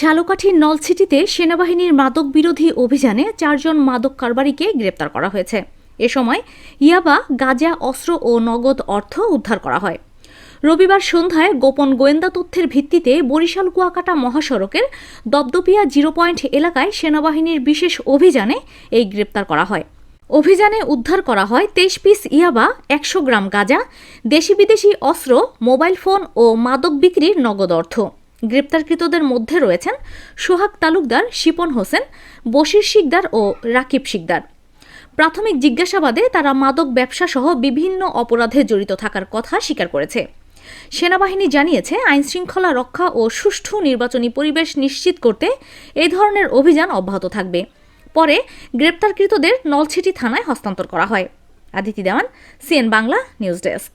ঝালকাঠির নলছিটিতে সেনাবাহিনীর মাদক বিরোধী অভিযানে চারজন মাদক কারবারিকে গ্রেপ্তার করা হয়েছে। এ সময় ইয়াবা, গাঁজা, অস্ত্র ও নগদ অর্থ উদ্ধার করা হয়। রবিবার সন্ধ্যায় গোপন গোয়েন্দা তথ্যের ভিত্তিতে বরিশাল কুয়াকাটা মহাসড়কের দপদপিয়া জিরো পয়েন্ট এলাকায় সেনাবাহিনীর বিশেষ অভিযানে এই গ্রেপ্তার করা হয়। অভিযানে উদ্ধার করা হয় তেইশ পিস ইয়াবা, একশো গ্রাম গাঁজা, দেশি বিদেশি অস্ত্র, মোবাইল ফোন ও মাদক বিক্রির নগদ অর্থ। গ্রেপ্তারকৃতদের মধ্যে রয়েছেন সোহাগ তালুকদার, শিপন হোসেন, বশির শিকদার ও রাকিব শিকদার। প্রাথমিক জিজ্ঞাসাবাদে তারা মাদক ব্যবসা সহ বিভিন্ন অপরাধে জড়িত থাকার কথা স্বীকার করেছে। সেনাবাহিনী জানিয়েছে, আইনশৃঙ্খলা রক্ষা ও সুষ্ঠু নির্বাচনী পরিবেশ নিশ্চিত করতে এই ধরনের অভিযান অব্যাহত থাকবে। পরে গ্রেপ্তারকৃতদের নলছিটি থানায় হস্তান্তর করা হয়। Aditi Dewan, CN Bangla, news desk.